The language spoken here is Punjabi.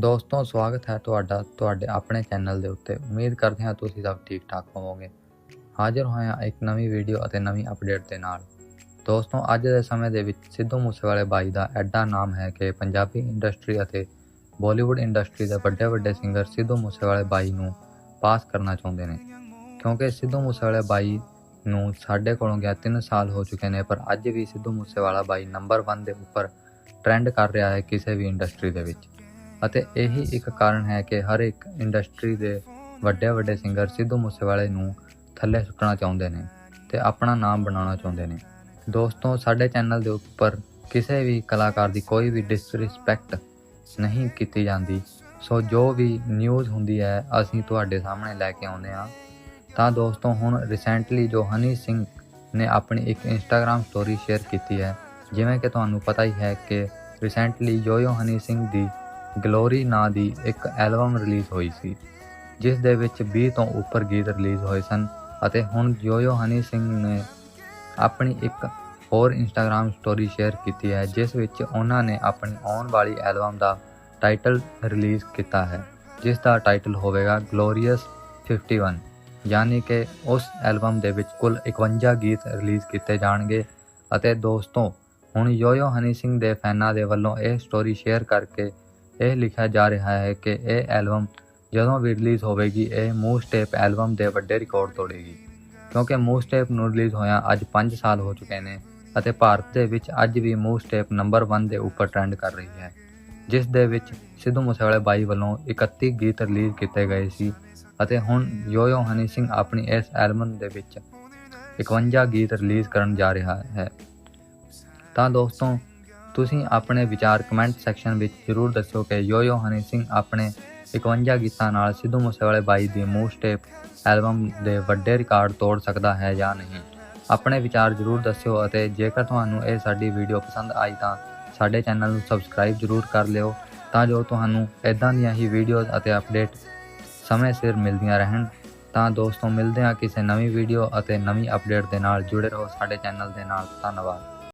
ਦੋਸਤੋ, ਸਵਾਗਤ ਹੈ ਤੁਹਾਡਾ ਤੁਹਾਡੇ ਆਪਣੇ ਚੈਨਲ ਦੇ ਉੱਤੇ। ਉਮੀਦ ਕਰਦੇ ਹਾਂ ਤੁਸੀਂ ਸਭ ਠੀਕ ਠਾਕ ਹੋਵੋਗੇ। ਹਾਜ਼ਰ ਹੋਏ ਇੱਕ ਨਵੀਂ ਵੀਡੀਓ ਅਤੇ ਨਵੀਂ ਅਪਡੇਟ ਦੇ ਨਾਲ। ਦੋਸਤੋ, ਅੱਜ ਦੇ ਸਮੇਂ ਦੇ ਵਿੱਚ ਸਿੱਧੂ ਮੂਸੇਵਾਲੇ ਬਾਈ ਦਾ ਐਡਾ ਨਾਮ ਹੈ ਕਿ ਪੰਜਾਬੀ ਇੰਡਸਟਰੀ ਅਤੇ ਬਾਲੀਵੁੱਡ ਇੰਡਸਟਰੀ ਦੇ ਵੱਡੇ ਵੱਡੇ ਸਿੰਗਰ ਸਿੱਧੂ ਮੂਸੇਵਾਲੇ ਬਾਈ ਨੂੰ ਪਾਸ ਕਰਨਾ ਚਾਹੁੰਦੇ ਨੇ। ਕਿਉਂਕਿ ਸਿੱਧੂ ਮੂਸੇਵਾਲੇ ਬਾਈ ਨੂੰ ਸਾਡੇ ਕੋਲੋਂ ਗਿਆ 3 ਸਾਲ ਹੋ ਚੁੱਕੇ ਨੇ, ਪਰ ਅੱਜ ਵੀ ਸਿੱਧੂ ਮੂਸੇਵਾਲਾ ਬਾਈ ਨੰਬਰ 1 ਦੇ ਉੱਪਰ ਟ੍ਰੈਂਡ ਕਰ ਰਿਹਾ ਹੈ ਕਿਸੇ ਵੀ ਇੰਡਸਟਰੀ ਦੇ ਵਿੱਚ। ਅਤੇ ਇਹੀ ਇੱਕ ਕਾਰਨ ਹੈ ਕਿ ਹਰ ਇੱਕ ਇੰਡਸਟਰੀ ਦੇ ਵੱਡੇ ਵੱਡੇ ਸਿੰਗਰ ਸਿੱਧੂ ਮੂਸੇਵਾਲੇ ਨੂੰ ਥੱਲੇ ਸੁੱਟਣਾ ਚਾਹੁੰਦੇ ਨੇ ਤੇ ਆਪਣਾ ਨਾਮ ਬਣਾਉਣਾ ਚਾਹੁੰਦੇ ਨੇ। ਦੋਸਤੋ, ਸਾਡੇ ਚੈਨਲ ਦੇ ਉੱਪਰ ਕਿਸੇ ਵੀ ਕਲਾਕਾਰ ਦੀ ਕੋਈ ਵੀ ਡਿਸਰਿਸਪੈਕਟ ਨਹੀਂ ਕੀਤੀ ਜਾਂਦੀ। ਸੋ ਜੋ ਵੀ ਨਿਊਜ਼ ਹੁੰਦੀ ਹੈ, ਅਸੀਂ ਤੁਹਾਡੇ ਸਾਹਮਣੇ ਲੈ ਕੇ ਆਉਂਦੇ ਹਾਂ। ਤਾਂ ਦੋਸਤੋ, ਹੁਣ ਰੀਸੈਂਟਲੀ ਜੋ ਹਨੀ ਸਿੰਘ ਨੇ ਆਪਣੀ ਇੱਕ ਇੰਸਟਾਗ੍ਰam ਸਟੋਰੀ ਸ਼ੇਅਰ ਕੀਤੀ ਹੈ, ਜਿਵੇਂ ਕਿ ਤੁਹਾਨੂੰ ਪਤਾ ਹੀ ਹੈ ਕਿ recently yo yo Honey Singh ਦੀ ਗਲੋਰੀ ਨਾਂ ਦੀ ਇੱਕ ਐਲਬਮ ਰਿਲੀਜ਼ ਹੋਈ ਸੀ, ਜਿਸ ਦੇ ਵਿੱਚ 20 ਤੋਂ ਉੱਪਰ ਗੀਤ ਰਿਲੀਜ਼ ਹੋਏ ਸਨ ਅਤੇ ਹੁਣ ਯੋਯੋ ਹਨੀ ਸਿੰਘ ਨੇ ਆਪਣੀ ਇੱਕ ਹੋਰ ਇੰਸਟਾਗ੍ਰam ਸਟੋਰੀ ਸ਼ੇਅਰ ਕੀਤੀ ਹੈ, ਜਿਸ ਵਿੱਚ ਉਹਨਾਂ ਨੇ ਆਪਣੀ ਆਉਣ ਵਾਲੀ ਐਲਬਮ ਦਾ ਟਾਈਟਲ ਰਿਲੀਜ਼ ਕੀਤਾ ਹੈ, ਜਿਸ ਦਾ ਟਾਈਟਲ ਹੋਵੇਗਾ ਗਲੋਰੀਅਸ 51 ਯਾਨੀ ਕਿ ਉਸ ਐਲਬਮ ਦੇ ਵਿੱਚ ਕੁੱਲ 51 ਗੀਤ ਰਿਲੀਜ਼ ਕੀਤੇ ਜਾਣਗੇ ਅਤੇ ਦੋਸਤੋ, ਹੁਣ ਯੋਯੋ ਹਨੀ ਸਿੰਘ ਦੇ ਫੈਨਾਂ ਦੇ ਵੱਲੋਂ ਇਹ ਸਟੋਰੀ ਸ਼ੇਅਰ ਕਰਕੇ ਇਹ ਲਿਖਿਆ ਜਾ ਰਿਹਾ ਹੈ ਕਿ ਇਹ ਐਲਬਮ ਜਦੋਂ ਵੀ ਰਿਲੀਜ਼ ਹੋਵੇਗੀ, ਇਹ ਮੂਵ ਸਟੇਪ ਐਲਬਮ ਦੇ ਵੱਡੇ ਰਿਕਾਰਡ ਤੋੜੇਗੀ। ਕਿਉਂਕਿ ਮੂਵ ਸਟੇਪ ਨੂੰ ਰਿਲੀਜ਼ ਹੋਇਆ ਅੱਜ 5 ਸਾਲ ਹੋ ਚੁੱਕੇ ਨੇ ਅਤੇ ਭਾਰਤ ਦੇ ਵਿੱਚ ਅੱਜ ਵੀ ਮੂਵ ਸਟੇਪ ਨੰਬਰ 1 ਦੇ ਉੱਪਰ ਟ੍ਰੈਂਡ ਕਰ ਰਹੀ ਹੈ। ਜਿਸ ਦੇ ਵਿੱਚ ਸਿੱਧੂ ਮੂਸੇਵਾਲੇ ਬਾਈ ਵੱਲੋਂ 31 ਗੀਤ ਰਿਲੀਜ਼ ਕੀਤੇ ਗਏ ਸੀ ਅਤੇ ਹੁਣ ਯੋਯੋ ਹਨੀ ਸਿੰਘ ਆਪਣੀ ਇਸ ਐਲਬਮ ਦੇ ਵਿੱਚ 51 ਗੀਤ ਰਿਲੀਜ਼ ਕਰਨ ਜਾ ਰਿਹਾ ਹੈ। ਤਾਂ ਦੋਸਤੋ ਤੁਸੀਂ ਆਪਣੇ ਵਿਚਾਰ ਕਮੈਂਟ ਸੈਕਸ਼ਨ ਵਿੱਚ ਜ਼ਰੂਰ ਦੱਸਿਓ ਕਿ ਯੋ ਯੋ ਹਨੀ ਸਿੰਘ ਆਪਣੇ 51 ਗੀਤਾਂ ਨਾਲ ਸਿੱਧੂ ਮੂਸੇਵਾਲੇ ਬਾਈ ਦੀ ਮੂਵ ਸਟੇਪ ਐਲਬਮ ਦੇ ਵੱਡੇ ਰਿਕਾਰਡ ਤੋੜ ਸਕਦਾ ਹੈ ਜਾਂ ਨਹੀਂ। ਆਪਣੇ ਵਿਚਾਰ ਜ਼ਰੂਰ ਦੱਸਿਓ ਅਤੇ ਜੇਕਰ ਤੁਹਾਨੂੰ ਇਹ ਸਾਡੀ ਵੀਡੀਓ ਪਸੰਦ ਆਈ ਤਾਂ ਸਾਡੇ ਚੈਨਲ ਨੂੰ ਸਬਸਕ੍ਰਾਈਬ ਜ਼ਰੂਰ ਕਰ ਲਿਓ ਤਾਂ ਜੋ ਤੁਹਾਨੂੰ ਇਦਾਂ ਦੀਆਂ ਹੀ ਵੀਡੀਓਜ਼ ਅਤੇ ਅਪਡੇਟ ਸਮੇਂ ਸਿਰ ਮਿਲਦੀਆਂ ਰਹਿਣ। ਤਾਂ ਦੋਸਤੋ, ਮਿਲਦੇ ਹਾਂ ਕਿਸੇ ਨਵੀਂ ਵੀਡੀਓ ਅਤੇ ਨਵੀਂ ਅਪਡੇਟ ਦੇ ਨਾਲ। ਜੁੜੇ ਰਹੋ ਸਾਡੇ ਚੈਨਲ ਦੇ ਨਾਲ। ਧੰਨਵਾਦ।